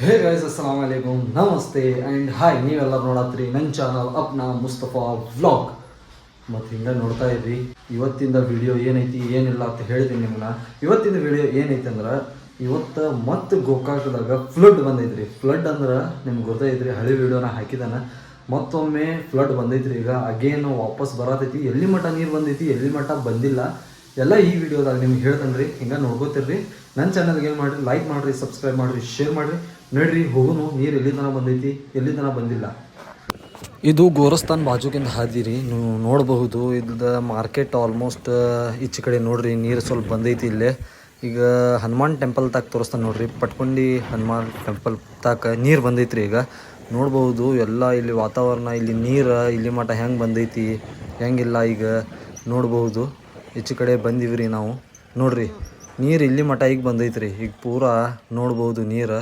Hey guys, ಅಸ್ಸಲಾಮ್ ಅಲೈಕುಮ್. ನಮಸ್ತೆ and hi. ನೀವೆಲ್ಲ ನೋಡತ್ರಿ ನನ್ನ ಚಾನಲ್ ಅಪ್ನಾ ಮುಸ್ತಫಾ ವ್ಲಾಗ್. ಮತ್ತು ಹಿಂಗೆ ನೋಡ್ತಾ ಇದ್ರಿ, ಇವತ್ತಿಂದ ವಿಡಿಯೋ ಏನೈತಿ, ಏನಿಲ್ಲ ಅಂತ ಹೇಳ್ತೀನಿ ನಿಮ್ಗೆ ಇವತ್ತಿನ ವಿಡಿಯೋ ಏನೈತಿ ಅಂದ್ರೆ, ಇವತ್ತು ಮತ್ತೆ ಗೋಕಾಕದಾಗ ಫ್ಲಡ್ ಬಂದೈತ್ರಿ. ಫ್ಲಡ್ ಅಂದ್ರೆ ನಿಮ್ಗೆ ಗೊತ್ತೈತ್ರಿ, ಹಳೆ ವಿಡಿಯೋನ ಹಾಕಿದಾನ. ಮತ್ತೊಮ್ಮೆ ಫ್ಲಡ್ ಬಂದೈತ್ರಿ. ಈಗ ಅಗೇನ್ ವಾಪಸ್ ಬರತೈತಿ. ಎಲ್ಲಿ ಮಟ್ಟ ನೀರು ಬಂದೈತಿ, ಎಲ್ಲಿ ಮಟ್ಟ ಬಂದಿಲ್ಲ. ಎಲ್ಲ ಈ ವಿಡಿಯೋದಾಗ ನಿಮ್ಗೆ ಹೇಳ್ತಾನೆ ರೀ ಹಿಂಗೆ ನೋಡ್ಕೋತೀರಿ ನನ್ನ ಚಾನಲ್ಗೆ ಏನು ಮಾಡಿರಿ ಲೈಕ್ ಮಾಡಿರಿ ಸಬ್ಸ್ಕ್ರೈಬ್ ಮಾಡಿರಿ ಶೇರ್ ಮಾಡಿರಿ. ನೋಡ್ರಿ, ಹೋಗುನು, ನೀರು ಎಲ್ಲಿ ತನಕ ಬಂದೈತಿ ಎಲ್ಲಿ ತನಕ ಬಂದಿಲ್ಲ. ಇದು ಗೋರಸ್ತಾನ್ ಬಾಜುಕಿಂದ ಹಾದಿರಿ, ನೀವು ನೋಡಬಹುದು, ಇದ್ದ ಮಾರ್ಕೆಟ್ ಆಲ್ಮೋಸ್ಟ್ ಈಚೆ ಕಡೆ ನೋಡ್ರಿ, ನೀರು ಸ್ವಲ್ಪ ಬಂದೈತಿ ಇಲ್ಲೇ. ಈಗ ಹನುಮಾನ್ ಟೆಂಪಲ್ ತಾಕ ತೋರಿಸ್ತಾನೆ ನೋಡ್ರಿ, ಪಟ್ಕೊಂಡಿ ಹನುಮಾನ್ ಟೆಂಪಲ್ ತಾಕ ನೀರು ಬಂದೈತ್ರಿ ಈಗ. ನೋಡ್ಬೋದು ಎಲ್ಲ ಇಲ್ಲಿ ವಾತಾವರಣ, ಇಲ್ಲಿ ನೀರು, ಇಲ್ಲಿ ಮಠ ಹೆಂಗೆ ಬಂದೈತಿ, ಹೆಂಗಿಲ್ಲ ಈಗ. ನೋಡ್ಬೋದು ಈಚೆ ಕಡೆ ಬಂದಿವ್ರಿ ನಾವು. ನೋಡ್ರಿ, ನೀರು ಇಲ್ಲಿ ಮಠ ಈಗ ಬಂದೈತ್ರಿ, ಈಗ ಪೂರಾ ನೋಡ್ಬೋದು ನೀರು.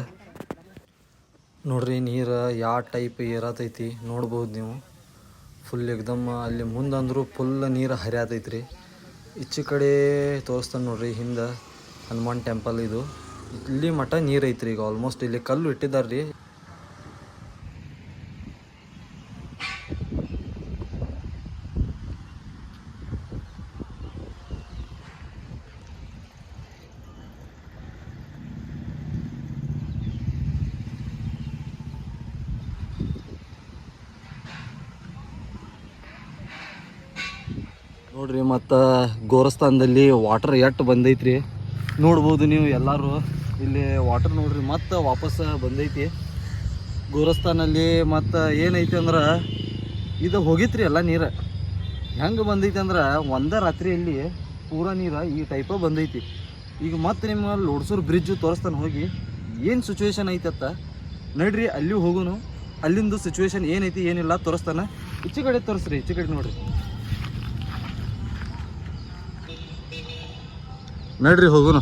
ನೋಡ್ರಿ, ನೀರು ಯಾವ ಟೈಪ್ ಏರತೈತಿ ನೋಡ್ಬೋದು ನೀವು. ಫುಲ್ ಎಕ್ದಮ್ ಅಲ್ಲಿ ಮುಂದಂದ್ರು ಫುಲ್ ನೀರು ಹರಿಯಾತೈತ್ರಿ. ಈಚೆ ಕಡೆ ತೋರಿಸ್ತಾನೆ ನೋಡ್ರಿ, ಹಿಂದೆ ಹನುಮಾನ್ ಟೆಂಪಲ್ ಇದು. ಇಲ್ಲಿ ಮಠ ನೀರು ಐತ್ರಿ ಈಗ ಆಲ್ಮೋಸ್ಟ್ ಇಲ್ಲಿ ಕಲ್ಲು ಇಟ್ಟಿದ್ದಾರೆ ರೀ ನೋಡ್ರಿ, ಮತ್ತು ಗೋರಸ್ಥಾನದಲ್ಲಿ ವಾಟರ್ ಎಟ್ಟು ಬಂದೈತ್ರಿ? ನೋಡ್ಬೋದು ನೀವು ಎಲ್ಲರೂ. ಇಲ್ಲಿ ವಾಟರ್ ನೋಡ್ರಿ, ಮತ್ತೆ ವಾಪಸ್ ಬಂದೈತಿ. ಗೋರಸ್ತಾನಲ್ಲಿ ಮತ್ತು ಏನೈತಿ ಅಂದ್ರೆ, ಇದು ಹೋಗಿತ್ರಿ ಎಲ್ಲ ನೀರು. ಹೆಂಗೆ ಬಂದೈತಿ ಅಂದ್ರೆ, ಒಂದೇ ರಾತ್ರಿಯಲ್ಲಿ ಪೂರ ನೀರು ಈ ಟೈಪ ಬಂದೈತಿ. ಈಗ ಮತ್ತೆ ನಿಮ್ಮ ಲೋಡ್ಸೂರು ಬ್ರಿಡ್ಜ್ ತೋರಿಸ್ತಾನೆ ಹೋಗಿ, ಏನು ಸಿಚುವೇಶನ್ ಐತತ್ತ ನಡ್ರಿ ಅಲ್ಲಿ ಹೋಗುನು. ಅಲ್ಲಿಂದು ಸಿಚುವೇಶನ್ ಏನೈತಿ, ಏನಿಲ್ಲ, ತೋರಿಸ್ತಾನೆ. ಈಚೆ ಕಡೆ ತೋರಿಸ್ರಿ, ಈಚೆ ಕಡೆ ನೋಡ್ರಿ. ನಡ್ರಿ ಹೋಗೋಣ.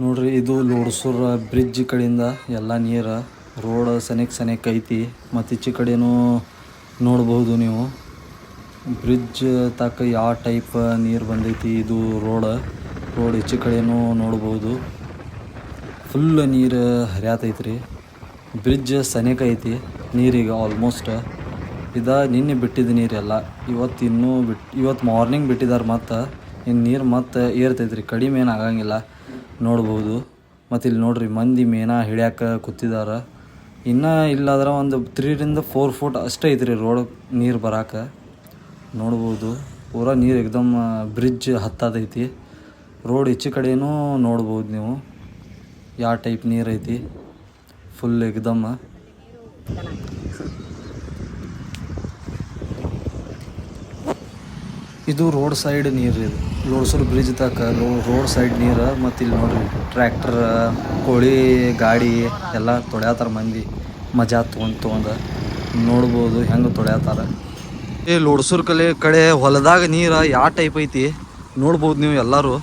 ನೋಡ್ರಿ, ಇದು ಲೋಡ್ಸೂರ್ ಬ್ರಿಡ್ಜ್ ಕಡೆಯಿಂದ ಎಲ್ಲ ನೀರು ರೋಡ್ ಸನಿಕ್ ಸನಿಕ್ ಐತಿ. ಮತ್ತು ಈಚೆ ಕಡೆನೂ ನೋಡ್ಬೋದು ನೀವು. ಬ್ರಿಡ್ಜ್ ತಕ್ಕ ಯಾವ ಟೈಪ್ ನೀರು ಬಂದೈತಿ ಇದು ರೋಡ್. ರೋಡ್ ಈಚೆ ಕಡೆನೂ ನೋಡ್ಬೋದು ಫುಲ್ ನೀರು ಹರಿಯಾತೈತ್ರಿ. ಬ್ರಿಡ್ಜ್ ಸನೇಕ ಐತಿ, ನೀರಿಗೆ ಆಲ್ಮೋಸ್ಟ್ ಇದ ನಿನ್ನೆ ಬಿಟ್ಟಿದ್ದ ನೀರೆಲ್ಲ, ಇವತ್ತು ಇನ್ನೂ ಬಿಟ್ಟು ಇವತ್ತು ಮಾರ್ನಿಂಗ್ ಬಿಟ್ಟಿದ್ದಾರೆ ಮತ್ತು ಇನ್ನು ನೀರು ಮತ್ತೆ ರೀ ಕಡಿಮೆ ಏನು ಆಗಂಗಿಲ್ಲ. ನೋಡ್ಬೋದು, ಮತ್ತು ಇಲ್ಲಿ ನೋಡ್ರಿ ಮಂದಿ ಮೇನಾ ಹಿಡ್ಯಾಕ ಕೂತಿದ್ದಾರೆ ಇನ್ನೂ ಇಲ್ಲಾದ್ರೆ ಒಂದು ತ್ರೀರಿಂದ ಫೋರ್ ಫುಟ್ ಅಷ್ಟೇ ಐತ್ರಿ ರೋಡ್ ನೀರು ಬರಾಕ. ನೋಡ್ಬೋದು, ಪೂರಾ ನೀರು ಎಕ್ದಮ್ ಬ್ರಿಡ್ಜ್ ಹತ್ತದೈತಿ. ರೋಡ್ ಹೆಚ್ಚು ಕಡೆಯೂ ನೋಡ್ಬೋದು ನೀವು. ಯಾವ ಟೈಪ್ ನೀರು ಐತಿ? ಫುಲ್ ಎಕ್ದಮ್ಮ ಇದು ರೋಡ್ ಸೈಡ್ ನೀರು ಇದು. ಲೋಡ್ಸೂರು ಬ್ರಿಡ್ಜ್ ತಕ್ಕ ರೋಡ್ ಸೈಡ್ ನೀರು ಮತ್ತು ಇಲ್ಲಿ ನೋಡ್ರಿ ಟ್ರ್ಯಾಕ್ಟರ್, ಕೋಳಿ, ಗಾಡಿ ಎಲ್ಲ ತೊಳ್ಯಾತಾರ ಮಂದಿ. ಮಜಾ ತೊಗೊಂಡು ತೊಗೊಂಡು ನೋಡ್ಬೋದು ಹೆಂಗೆ ತೊಳ್ಯಾತಾರ ಏ ಲೋಡ್ಸೂರ್ ಕಲೆ ಕಡೆ ಹೊಲದಾಗ ನೀರು ಯಾವ ಟೈಪ್ ಐತಿ ನೋಡ್ಬೋದು ನೀವು ಎಲ್ಲರೂ.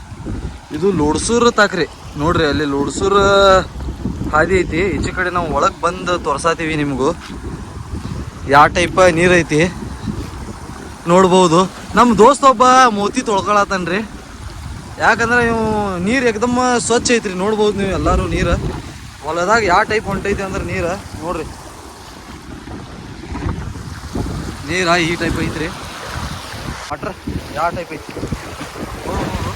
ಇದು ಲೋಡ್ಸೂರ್ ತಾಕ್ರಿ. ನೋಡ್ರಿ, ಅಲ್ಲಿ ಲೋಡ್ಸೂರ್, ಹಾದಿ ಐತಿ. ಈಚೆ ಕಡೆ ನಾವು ಒಳಗೆ ಬಂದು ತೋರ್ಸಾತೀವಿ ನಿಮಗೂ. ಯಾವ ಟೈಪ್ ನೀರು ಐತಿ. ನೋಡ್ಬೋದು. ನಮ್ಮ ದೋಸ್ತ ಒಬ್ಬ ಮೋತಿ ತೊಳ್ಕೊಳತಾನ್ರಿ. ಯಾಕಂದ್ರೆ ನೀವು ನೀರು ಎಕ್ದಮ್ ಸ್ವಚ್ಛ ಐತ್ರಿ. ನೋಡ್ಬೋದು ನೀವು ಎಲ್ಲರೂ ನೀರು. ಹೊಲದಾಗ ಯಾವ ಟೈಪ್ ಹೊಂಟೈತಿ ಅಂದ್ರೆ ನೀರು. ನೋಡ್ರಿ. ನೀರ ಈ ಟೈಪ್ ಐತ್ರಿ. ಅಟ್ರ ಯಾವ ಟೈಪ್ ಐತಿ ನೋಡು, ನೋಡು.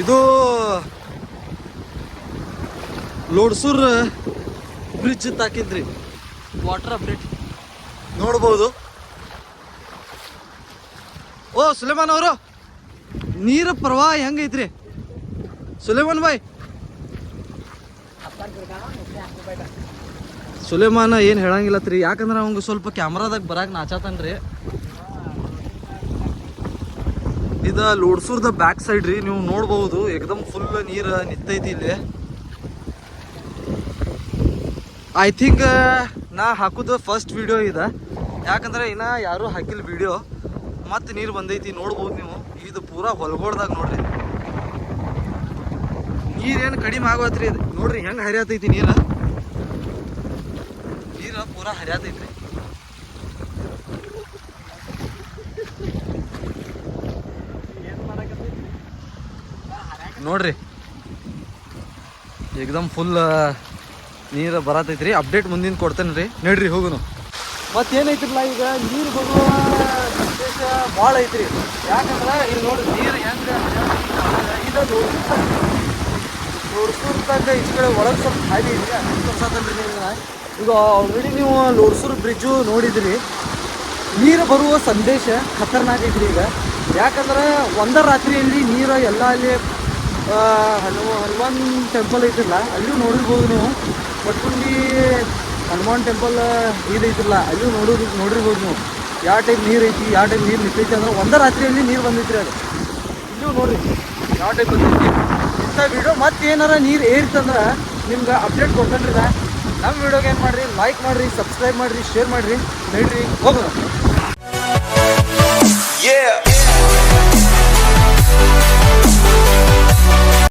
ಇದು ಲೋಡ್ಸೂರ್ ಬ್ರಿಡ್ಜ್ ತಾಕಿದ್ರಿ ವಾಟರ್ ಅಪ್ಡೇಟ್. ನೋಡ್ಬೋದು. ಓ ಸುಲೇಮಾನ್ ಅವರು. ನೀರ ಪ್ರವಾಹ ಹೆಂಗೈತ್ರಿ ಸುಲೇಮಾನ್ ಬಾಯ್. ಸುಲೇಮಾನ ಏನು ಹೇಳಂಗಿಲ್ಲತ್ರಿ. ಯಾಕಂದ್ರೆ ಅವಂಗೆ ಸ್ವಲ್ಪ ಕ್ಯಾಮ್ರಾದಾಗ ಬರಾಕ್ ನಾಚಾತನ್ರಿ. ಇದ ಲೋಡ್ಸೂರ್ದ ಬ್ಯಾಕ್ ಸೈಡ್ ರೀ, ನೀವು ನೋಡ್ಬಹುದು ಏಕದಮ್ ಫುಲ್ ನೀರು ನಿಂತೈತಿ ಇಲ್ಲಿ. ಐ ಥಿಂಕ್ ನಾ ಹಾಕುದು ಫಸ್ಟ್ ವಿಡಿಯೋ ಇದೆ. ಯಾಕಂದ್ರೆ ಇನ್ನ ಯಾರು ಹಾಕಿಲ್ಲ ವಿಡಿಯೋ ಮತ್ತೆ ನೀರು ಬಂದೈತಿ, ನೋಡ್ಬೋದು ನೀವು. ಇದು ಪೂರಾ ಹೊಲಗೋಡ್ದಾಗ ನೋಡ್ರಿ. ನೀರೇನು ಕಡಿಮೆ ಆಗೋತ್ರಿ ಇದು ನೋಡ್ರಿ ಹೆಂಗೆ ಹರಿಯತೈತಿ ನೀರು. ನೀರು ಪೂರಾ ಹರಿಯಾತೈತ್ರಿ. ನೋಡ್ರಿ. ಏಕ್ದಮ್ ಫುಲ್ ನೀರು ಬರತೈತ್ರಿ. ಅಪ್ಡೇಟ್ ಮುಂದಿನ ಕೊಡ್ತೇನೆ ರೀ. ನಡ್ರಿ, ಹೋಗುನು. ಮತ್ತೇನೈತ್ರಲ್ಲ ಈಗ? ನೀರು ಬರುವ ಸಂದೇಶ ಭಾಳ ಐತ್ರಿ. ಯಾಕಂದ್ರೆ ಇಲ್ಲಿ ನೋಡ್ರಿ ನೀರು ಹೆಂಗೆ ಇದು ಲೋಡ್ಸೂರ್ ಕಡೆ ಒಳಗೆ ಸ್ವಲ್ಪ ಖಾಲಿ ನಿಮ್ಗೆ ಈಗ ಆಲ್ರೆಡಿ ನೀವು ಲೋಡ್ಸೂರ್ ಬ್ರಿಡ್ಜು ನೋಡಿದ್ರಿ. ನೀರು ಬರುವ ಸಂದೇಶ ಖತರ್ನಾಕ್ ಐತ್ರಿ ಈಗ. ಯಾಕಂದ್ರೆ ಒಂದ ರಾತ್ರಿಯಲ್ಲಿ ನೀರು ಎಲ್ಲ ಅಲ್ಲಿ ಹನುಮ ಹನುಮಾನ್ ಟೆಂಪಲ್ ಐತಿಲ್ಲ. ಅಲ್ಲೂ ನೋಡಿರ್ಬೋದು ನೀವು. ಮಟ್ಕುಂಡಿ ಹನುಮಾನ್ ಟೆಂಪಲ್ ಇದೈತಿಲ್ಲ ಅಲ್ಲೂ ನೋಡೋದು ನೋಡಿರ್ಬೋದು ನೀವು. ಯಾವ ಟೈಪ್ ನೀರು ಐತಿ, ಯಾವ ಟೈಪ್ ನೀರು ನಿಂತೈತಿ ಅಂದ್ರೆ ಒಂದ ರಾತ್ರಿಯಲ್ಲಿ ನೀರು ಬಂದೈತ್ರಿ ಅದು. ಇಲ್ಲೂ ನೋಡ್ರಿ. ಯಾವ ಟೈಪ್ ಬಂದೈತಿ. ಇಂಥ ವಿಡಿಯೋ ಮತ್ತೆ ಏನಾರ ನೀರು ಏರಿತ್ತಂದ್ರೆ ನಿಮ್ಗೆ ಅಪ್ಡೇಟ್ ಕೊಡ್ತಾನೆ ನಾ. ನಮ್ಮ ವೀಡಿಯೋಗೆ ಏನು ಮಾಡಿರಿ? ಲೈಕ್ ಮಾಡಿರಿ ಸಬ್ಸ್ಕ್ರೈಬ್ ಮಾಡಿರಿ ಶೇರ್ ಮಾಡಿರಿ. ನೋಡಿರಿ, ಹೋಗೋಣ.